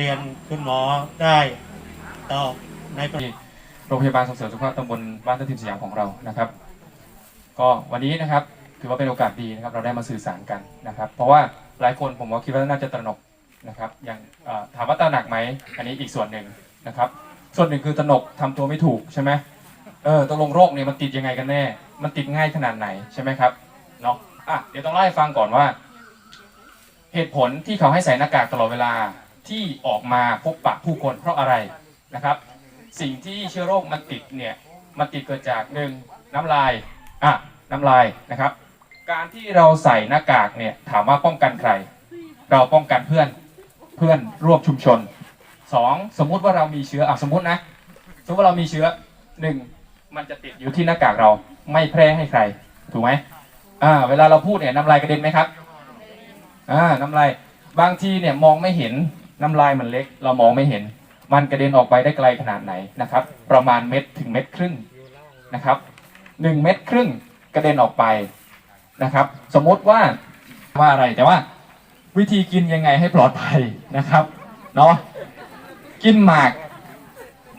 เรียนคุณหมอได้ตอบในโรงพยาบาลส่งเสริมสุขภาพตำบลบ้านทับทิมสยามของเรานะครับ ก็วันนี้นะครับถือว่าเป็นโอกาสดีนะครับ เราได้มาสื่อสารกันนะครับ เพราะว่าหลายคนผมว่าคิดว่าน่าจะตระหนกนะครับอย่างถามว่าตระหนักไหมอันนี้อีกส่วนหนึ่งนะครับ ส่วนหนึ่งคือตระหนกทำตัวไม่ถูกใช่ไหมเออตกลงโรคเนี่ยมันติดยังไงกันแน่ มันติดง่ายขนาดไหนใช่ไหมครับเนาะอะเดี๋ยวต้องเล่าให้ฟังก่อนว่า เหตุผลที่เขาให้ใส่หน้ากากตลอดเวลา ที่ออกมาพบปะผู้คนเพราะอะไรนะครับ สิ่งที่เชื้อโรคมันติดเนี่ยมันติดเกิดจากหนึ่งน้ำลายอะน้ำลายนะครับ การที่เราใส่หน้ากากเนี่ยถามว่าป้องกันใคร เราป้องกันเพื่อนเพื่อนร่วมชุมชนสองสมมุติว่าเรามีเชื้ออะสมมตินะสมมติว่าเรามีเชื้อหนึ่งมันจะติดอยู่ที่หน้ากากเราไม่แพร่ให้ใคร ถูกไหมอ่าเวลาเราพูดเนี่ยน้ำลายกระเด็นไหมครับอ่าน้ำลายบางทีเนี่ยมองไม่เห็น น้ำลายมันเล็ก เรามองไม่เห็น มันกระเด็นออกไปได้ไกลขนาดไหนนะครับ ประมาณเม็ดถึงเม็ดครึ่งนะครับหนึ่งเม็ดครึ่งกระเด็นออกไปนะครับ สมมติว่าว่าอะไรแต่ว่า วิธีกินยังไงให้ปลอดภัยนะครับเนาะกินหมาก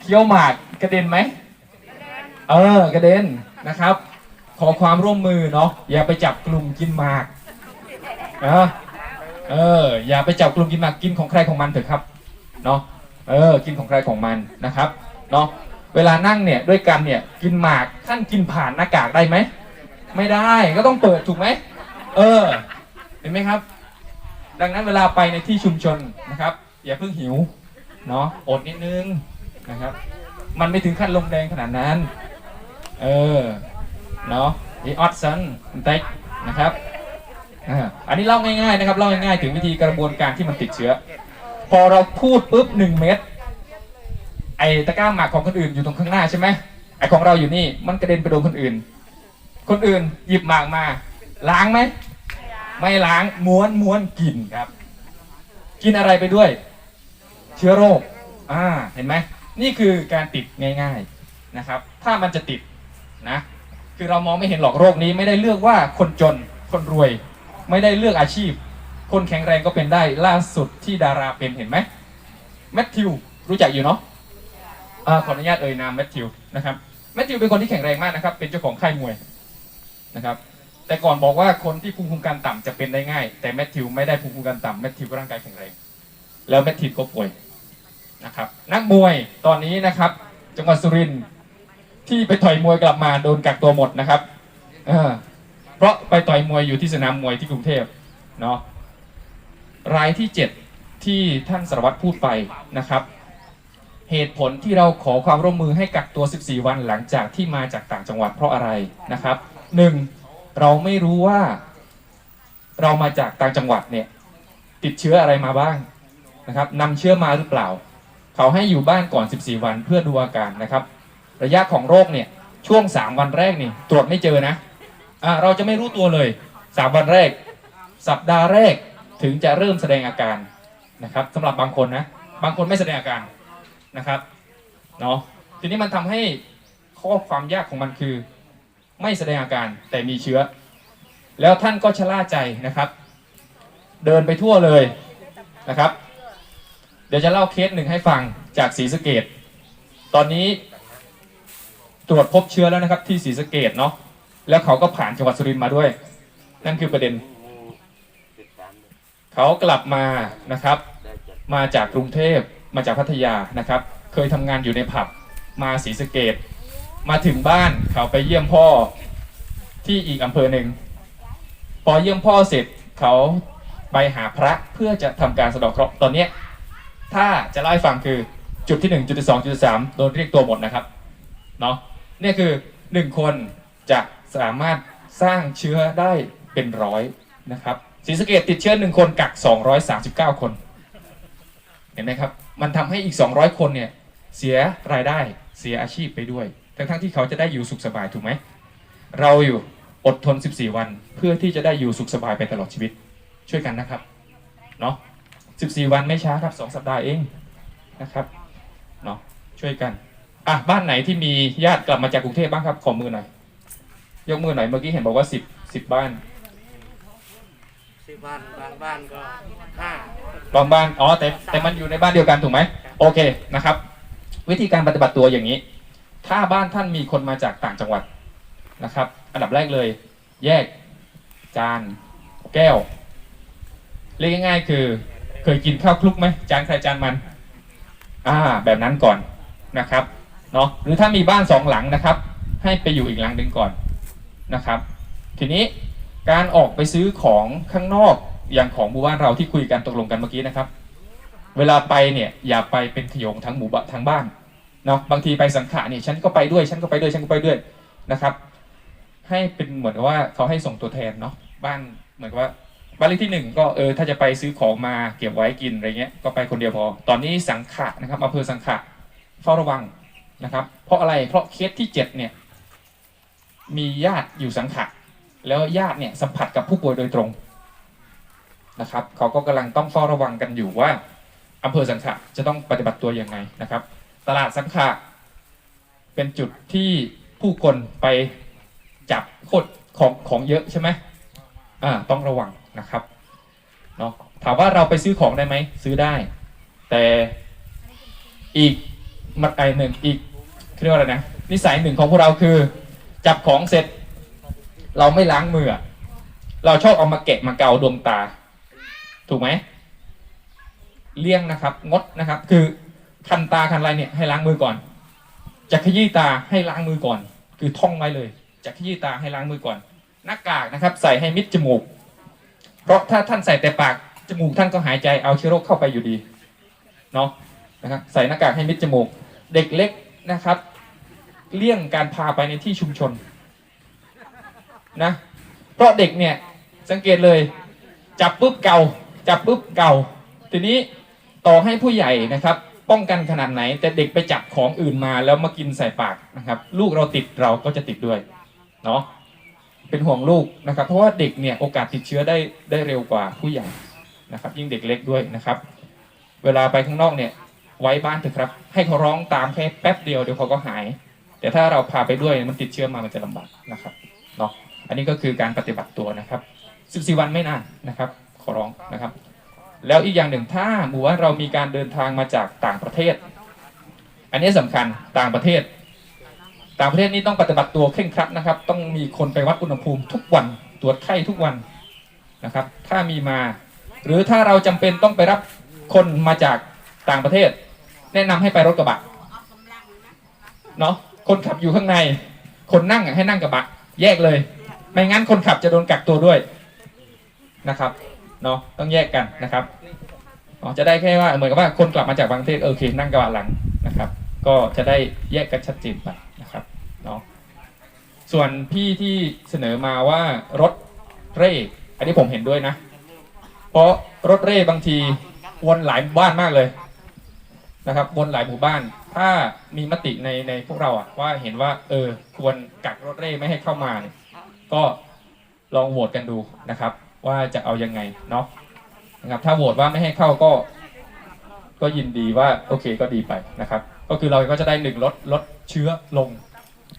เคี้ยวหมากกระเด็นไหมเออกระเด็นนะครับ ขอความร่วมมือเนาะอย่าไปจับกลุ่มกินหมากเออ เออ อย่าไปจับกลุ่มกินหมากกินของใครของมันเถอะครับเนาะเออกินของใครของมันนะครับเนาะเวลานั่งเนี่ยด้วยกันเนี่ยกินหมากท่านกินผ่านหน้ากากได้ไหมไม่ได้ก็ต้องเปิดถูกไหมเออ เห็นไหมครับ ดังนั้นเวลาไปในที่ชุมชนนะครับ อย่าเพิ่งหิวเนาะอดนิดนึงนะครับ มันไม่ถึงขั้นลมแดงขนาดนั้น เออเนาะนี่ออดซันเต็กนะครับ อ่าอันนี้เล่าง่ายๆนะครับเล่าง่ายๆถึงวิธีกระบวนการที่มันติดเชื้อ พอเราพูดปุ๊บหนึ่งเม็ดไอตะกร้าหมากของคนอื่นอยู่ตรงข้างหน้าใช่ไหมไอของเราอยู่นี่มันกระเด็นไปโดนคนอื่น คนอื่นหยิบหมากมา ล้างไหมไม่ล้างม้วนม้วนกินครับ กินอะไรไปด้วย เชื้อโรคอ่าเห็นไหมนี่คือการติดง่าย ๆนะครับ ถ้ามันจะติดนะ คือเรามองไม่เห็นหรอกโรคนี้ไม่ได้เลือกว่าคนจนคนรวย ไม่ได้เลือกอาชีพ คนแข็งแรงก็เป็นได้ล่าสุดที่ดาราเป็นเห็นไหมแมทธิวรู้จักอยู่เนาะอ่าขออนุญาตเอ่ยนามแมทธิวนะครับแมทธิวเป็นคนที่แข็งแรงมากนะครับ เป็นเจ้าของค่ายมวยนะครับ แต่ก่อนบอกว่าคนที่ภูมิคุ้มกันต่ำจะเป็นได้ง่าย แต่แมทธิวไม่ได้ภูมิคุ้มกันต่ำแมทธิวร่างกายแข็งแรง แล้วแมทธิวก็ป่วยนะครับ นักมวยตอนนี้นะครับ จังหวัดสุรินทร์ที่ไปต่อยมวยกลับมาโดนกักตัวหมดนะครับ เออ เพราะไปต่อยมวยอยู่ที่สนามมวยที่กรุงเทพเนาะรายที่ 7 ที่ท่านสารวัตรพูดไปนะครับ เหตุผลที่เราขอความร่วมมือให้กักตัว 14 วันหลังจากที่มาจากต่างจังหวัดเพราะอะไรนะครับหนึ่งเราไม่รู้ว่าเรามาจากต่างจังหวัดเนี่ยติดเชื้ออะไรมาบ้างนะครับนำเชื้อมาหรือเปล่า เขาให้อยู่บ้านก่อน 14 วันเพื่อดูอาการนะครับ ระยะของโรคเนี่ยช่วง 3 วันแรกนี่ตรวจไม่เจอนะ อ่าเราจะไม่รู้ตัวเลย3วันแรก สัปดาห์แรกถึงจะเริ่มแสดงอาการนะครับสำหรับบางคนนะ บางคนไม่แสดงอาการนะครับเนาะทีนี้มันทำให้ข้อความยากของมันคือ ไม่แสดงอาการแต่มีเชื้อ แล้วท่านก็ชะล่าใจนะครับ เดินไปทั่วเลยนะครับ เดี๋ยวจะเล่าเคสหนึ่งให้ฟังจากศรีสะเกดตอนนี้ตรวจพบเชื้อแล้วนะครับที่ศรีสะเกดเนาะ แล้วเขาก็ผ่านจังหวัดสุรินทร์มาด้วย นั่นคือประเด็น เขากลับมานะครับ มาจากกรุงเทพมาจากพัทยานะครับ เคยทำงานอยู่ในผับมาศรีสะเกดมาถึงบ้านเขาไปเยี่ยมพ่อที่อีกอำเภอหนึ่งพอเยี่ยมพ่อเสร็จเขาไปหาพระเพื่อจะทำการสะดอกเคราะห์ตอนเนี้ถ้าจะเล่าให้ฟังคือจุดที่ 1 จุดที่2จุดที่3โดนเรียกตัวหมดนะครับเนาะนี่คือ 1 คน สามารถสร้างเชื้อได้เป็นร้อยนะครับศรีสะเกดติดเชื้อ1คนกัก 239 คน เห็นไหมครับ มันทำให้อีก 200 คนเนี่ยเสียรายได้เสียอาชีพไปด้วย ทั้งทั้งๆที่เขาจะได้อยู่สุขสบายถูกไหม เราอยู่อดทน 14 วัน เพื่อที่จะได้อยู่สุขสบายไปตลอดชีวิต ช่วยกันนะครับเนาะ14 วันไม่ช้าครับ 2 สัปดาห์เองนะครับเนาะช่วยกันอะบ้านไหนที่มีญาติกลับมาจากกรุงเทพบ้างครับขอมือหน่อย ยกมือหน่อยเมื่อกี้เห็นบอกว่า10 10บ้านสิบบ้านบางบ้านก็ห้ารองบ้านอ๋อแต่แต่มันอยู่ในบ้านเดียวกันถูกไหมโอเคนะครับ วิธีการปฏิบัติตัวอย่างนี้ ถ้าบ้านท่านมีคนมาจากต่างจังหวัดนะครับ อันดับแรกเลย แยก จาน แก้วเรียกง่ายๆคือ เคยกินข้าวคลุกไหมจานใครจานมัน อ่า แบบนั้นก่อนนะครับเนาะหรือถ้ามีบ้านสองหลังนะครับ ให้ไปอยู่อีกหลังหนึ่งก่อน นะครับ ทีนี้การออกไปซื้อของข้างนอกอย่างของหมู่บ้านเราที่คุยกันตกลงกันเมื่อกี้นะครับ เวลาไปเนี่ยอย่าไปเป็นขยงทั้งหมู่บ้านทั้งบ้านเนาะบางทีไปสังขะเนี่ยฉันก็ไปด้วยฉันก็ไปด้วยฉันก็ไปด้วยนะครับ ให้เป็นเหมือนกับว่าเขาให้ส่งตัวแทนเนาะบ้านเหมือนกับว่าบ้านเลขที่หนึ่งก็เออถ้าจะไปซื้อของมาเก็บไว้กินอะไรเงี้ยก็ไปคนเดียวพอ ตอนนี้สังขะนะครับอำเภอสังขะเฝ้าระวังนะครับ เพราะอะไรเพราะเคสที่เจ็ดเนี่ย มีญาติอยู่สังขะแล้วญาติเนี่ยสัมผัสกับผู้ป่วยโดยตรงนะครับเขาก็กำลังต้องเฝ้าระวังกันอยู่ว่าอำเภอสังขะจะต้องปฏิบัติตัวยังไงนะครับ ตลาดสังขะเป็นจุดที่ผู้คนไปจับโคตรของของเยอะใช่ไหมอ่าต้องระวังนะครับเนาะถามว่าเราไปซื้อของได้ไหมซื้อได้ แต่อีกมัดไอหนึ่งอีกเรียกว่าอะไรนะนิสัยหนึ่งของพวกเราคือ จับของเสร็จ เราไม่ล้างมือ เราชอบเอามาแกะมาเกาดวงตา ถูกไหมเลี่ยงนะครับ งดนะครับ คือคันตาคันอะไรเนี่ยให้ล้างมือก่อน จะขยี้ตาให้ล้างมือก่อน คือท่องไว้เลย จะขยี้ตาให้ล้างมือก่อน หน้ากากนะครับ ใส่ให้มิดจมูก เพราะถ้าท่านใส่แต่ปากจมูกท่านก็หายใจเอาเชื้อโรคเข้าไปอยู่ดีเนาะนะครับใส่หน้ากากให้มิดจมูก เด็กเล็กนะครับ เลี่ยงการพาไปในที่ชุมชนนะเพราะเด็กเนี่ยสังเกตเลย จับปุ๊บเก่า จับปุ๊บเก่า ทีนี้ต่อให้ผู้ใหญ่นะครับ ป้องกันขนาดไหน แต่เด็กไปจับของอื่นมาแล้วมากินใส่ปากนะครับ ลูกเราติดเราก็จะติดด้วยเนาะเป็นห่วงลูกนะครับ เพราะว่าเด็กเนี่ยโอกาสติดเชื้อได้ได้เร็วกว่าผู้ใหญ่นะครับ ยิ่งเด็กเล็กด้วยนะครับ เวลาไปข้างนอกเนี่ยไว้บ้านเถอะครับ ให้เขาร้องตามแค่แป๊บเดียวเดี๋ยวเขาก็หาย แต่ถ้าเราพาไปด้วยมันติดเชื้อมามันจะลำบากนะครับเนาะอันนี้ก็คือการปฏิบัติตัวนะครับ 14 วันไม่นานนะครับ ขอร้องนะครับ แล้วอีกอย่างหนึ่งถ้าหมู่ว่าเรามีการเดินทางมาจากต่างประเทศ อันนี้สำคัญต่างประเทศ ต่างประเทศนี่ต้องปฏิบัติตัวเคร่งครัดนะครับ ต้องมีคนไปวัดอุณหภูมิทุกวันตรวจไข้ทุกวันนะครับ ถ้ามีมา หรือถ้าเราจำเป็นต้องไปรับคนมาจากต่างประเทศ แนะนำให้ไปรถกระบะเนาะ คนขับอยู่ข้างใน คนนั่งให้นั่งกระบะ แยกเลย ไม่งั้นคนขับจะโดนกักตัวด้วยนะครับเนาะต้องแยกกันนะครับอ๋อจะได้แค่ว่าเหมือนกับว่าคนกลับมาจากบางประเทศเออโอเค นั่งกระบะหลังนะครับ ก็จะได้แยกกันชัดเจนไปนะครับเนาะส่วนพี่ที่เสนอมาว่ารถเร่ อันนี้ผมเห็นด้วยนะ เพราะรถเร่บางทีวนหลายหมู่บ้านมากเลยนะครับ วนหลายหมู่บ้าน ถ้ามีมติในในพวกเราอะว่าเห็นว่า เออควรกักรถเร่ไม่ให้เข้ามาเนี่ยก็ลองโหวตกันดูนะครับ ว่าจะเอายังไงเนาะนะครับ ถ้าโหวตว่าไม่ให้เข้าก็ ก็ยินดีว่าโอเคก็ดีไปนะครับ ก็คือเราก็จะได้หนึ่งลดลดเชื้อลง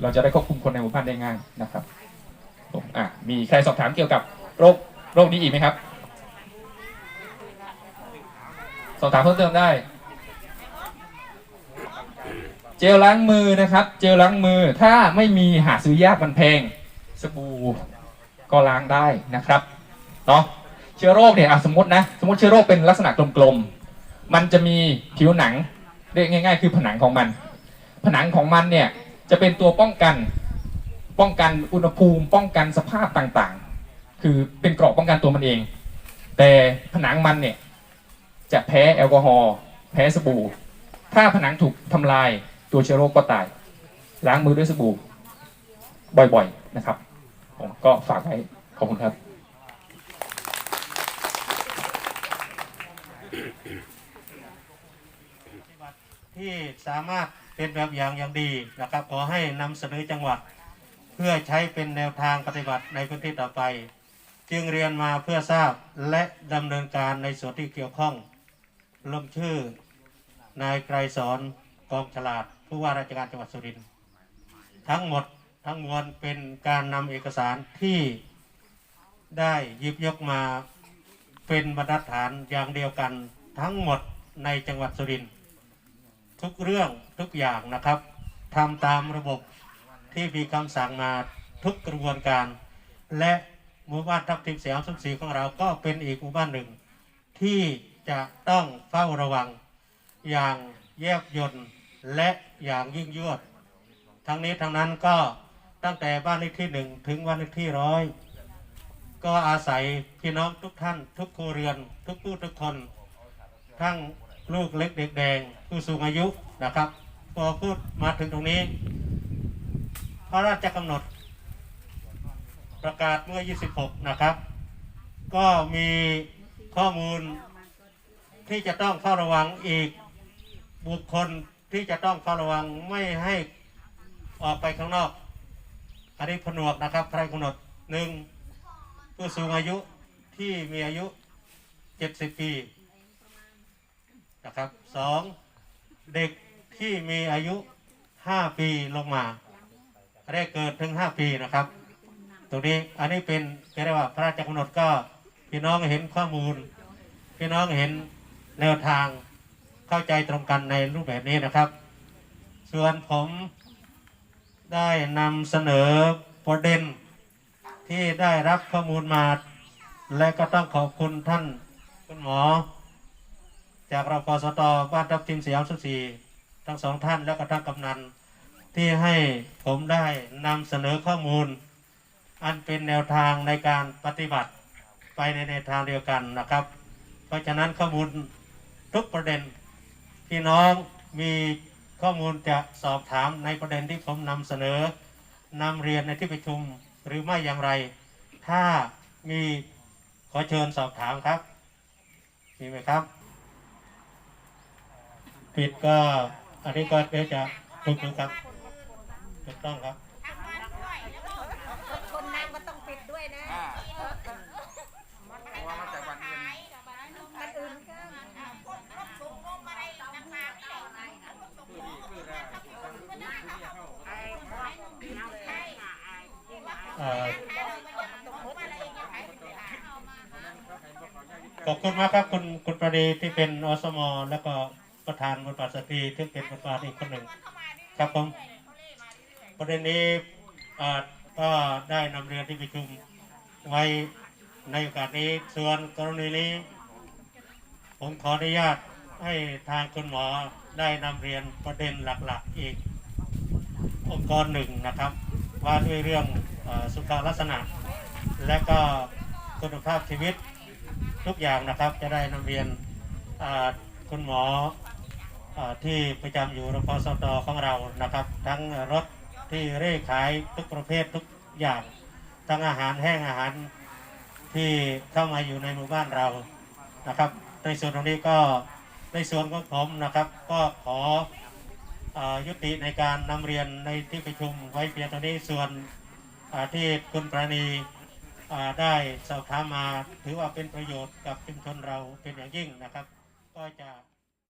เราจะได้ควบคุมคนในหมู่บ้านได้ง่ายนะครับผมอะมีใครสอบถามเกี่ยวกับโรคโรคนี้อีกไหมครับ สอบถามเพิ่มเติมได้ เจลล้างมือนะครับ เจลล้างมือถ้าไม่มีหาซื้อยากมันแพงสบู่ก็ล้างได้นะครับเนาะเชื้อโรคเนี่ยสมมตินะสมมติเชื้อโรคเป็นลักษณะกลมๆมันจะมีผิวหนังเรียกง่าย ๆ คือผนังของมัน ผนังของมันเนี่ยจะเป็นตัวป้องกันป้องกันอุณหภูมิป้องกันสภาพต่างๆ คือเป็นเกราะป้องกันตัวมันเอง แต่ผนังมันเนี่ยจะแพ้แอลกอฮอล์แพ้สบู่ ถ้าผนังถูกทำลาย ตัวเชื้อโรคก็ตาย ล้างมือด้วยสบู่บ่อยๆนะครับ ผมก็ฝากไว้ขอบคุณครับ ที่สามารถเป็นแบบอย่างอย่างดีนะครับ ขอให้นำเสนอจังหวัด เพื่อใช้เป็นแนวทางปฏิบัติในพื้นที่ต่อไป จึงเรียนมาเพื่อทราบและดำเนินการในส่วนที่เกี่ยวข้องลงชื่อนายไกรสอนกองฉลาด ผู้ว่าราชการจังหวัดสุรินทร์ทั้งหมดทั้งมวลเป็นการนำเอกสารที่ได้ยิบยกมาเป็นบรรทัดฐานอย่างเดียวกันทั้งหมดในจังหวัดสุรินทร์ทุกเรื่องทุกอย่างนะครับทำตามระบบที่มีคำสั่งมาทุกกระบวนการ และหมู่บ้านทับทิมสยามสุขศรีของเราก็เป็นอีกหมู่บ้านหนึ่ง ที่จะต้องเฝ้าระวังอย่างแยบยล และอย่างยิ่งยวด ทั้งนี้ทั้งนั้นก็ตั้งแต่บ้านเลขที่หนึ่งถึงบ้านเลขที่ร้อยก็อาศัยพี่น้องทุกท่าน ทุกครัวเรือน ทุกผู้ทุกคน ทั้งลูกเล็กเด็กแดง ผู้สูงอายุนะครับ พอพูดมาถึงตรงนี้ พระราชกำหนด ประกาศเมื่อ 26 นะครับ ก็มีข้อมูลที่จะต้องเฝ้าระวังอีกบุคคล ที่จะต้องเฝ้าระวังไม่ให้ออกไปข้างนอก อันนี้ผนวกนะครับใครกำหนดหนึ่งผู้สูงอายุที่มีอายุ70ปีนะครับสองเด็กที่มีอายุ5ปีลงมาได้เกิดถึง5ปีนะครับ ตรงนี้อันนี้เป็นเรียกว่าพระราชกำหนดก็พี่น้องเห็นข้อมูล พี่น้องเห็นแนวทาง เข้าใจตรงกันในรูปแบบนี้นะครับ ส่วนผมได้นำเสนอประเด็นที่ได้รับข้อมูลมา และก็ต้องขอบคุณท่านคุณหมอ จากรพสตบ้านทับทิมสยามสุสีทั้งสองท่านและก็ท่านกำนันที่ให้ผมได้นำเสนอข้อมูล อันเป็นแนวทางในการปฏิบัติไปในแนวทางเดียวกันนะครับ เพราะฉะนั้นข้อมูลทุกประเด็น พี่น้องมีข้อมูลจะสอบถามในประเด็นที่ผมนำเสนอนำเรียนในที่ประชุมหรือไม่อย่างไร ถ้ามีขอเชิญสอบถามครับ มีไหมครับ ผิดก็อันนี้ก็เดี๋ยวจะถูกถูกครับถูกต้องครับ คนนั่งก็ต้องปิดด้วยนะ เพราะว่ามาจากวันอื่น มันอื่นก็ เอ่อ ขอบคุณมากครับคุณคุณประดีที่เป็นอสมแล้วก็ประธานบทบาทสตรีที่เป็นบทบาทอีกคนหนึ่งครับผมประเด็นนี้ก็ได้นำเรียนที่ประชุมไว้ในโอกาสนี้ส่วนกรณีนี้ ผมขออนุญาตให้ทางคุณหมอได้นำเรียนประเด็นหลักๆอีกองค์กรหนึ่งนะครับ ว่าด้วยเรื่อง สุขลักษณะ และก็คุณภาพชีวิตทุกอย่างนะครับ จะได้นำเรียนคุณหมออที่ประจำอยู่โรงพยาบาลสตของเรานะครับ ทั้งรถที่เร่ขายทุกประเภททุกอย่าง ทั้งอาหารแห้งอาหารที่เข้ามาอยู่ในหมู่บ้านเรานะครับ ในส่วนตรงนี้ก็ในส่วนของผมนะครับ ก็ขออยุติในการนำเรียนในที่ประชุมไว้เพียงเท่านี้ส่วน ที่คุณประณีได้สอบถามมาถือว่าเป็นประโยชน์กับชุมชนเราเป็นอย่างยิ่งนะครับ ก็จะ